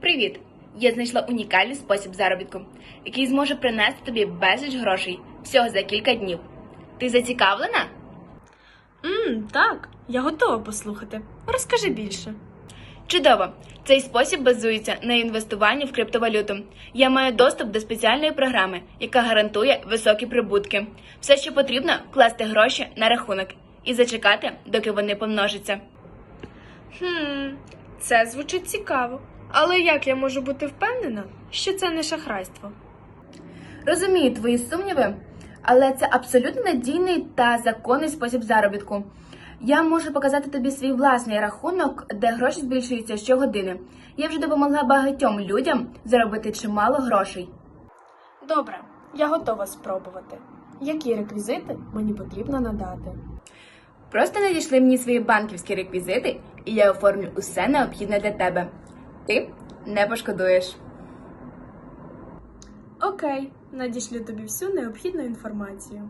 Привіт! Я знайшла унікальний спосіб заробітку, який зможе принести тобі безліч грошей всього за кілька днів. Ти зацікавлена? Мм, так, я готова послухати. Розкажи більше. Чудово! Цей спосіб базується на інвестуванні в криптовалюту. Я маю доступ до спеціальної програми, яка гарантує високі прибутки. Все, що потрібно, класти гроші на рахунок і зачекати, доки вони помножаться. Хм, це звучить цікаво. Але як я можу бути впевнена, що це не шахрайство? Розумію твої сумніви, але це абсолютно надійний та законний спосіб заробітку. Я можу показати тобі свій власний рахунок, де гроші збільшуються щогодини. Я вже допомогла багатьом людям заробити чимало грошей. Добре, я готова спробувати. Які реквізити мені потрібно надати? Просто надійшли мені свої банківські реквізити, і я оформлю усе необхідне для тебе. Ти не пошкодуєш. Окей, надішлю тобі всю необхідну інформацію.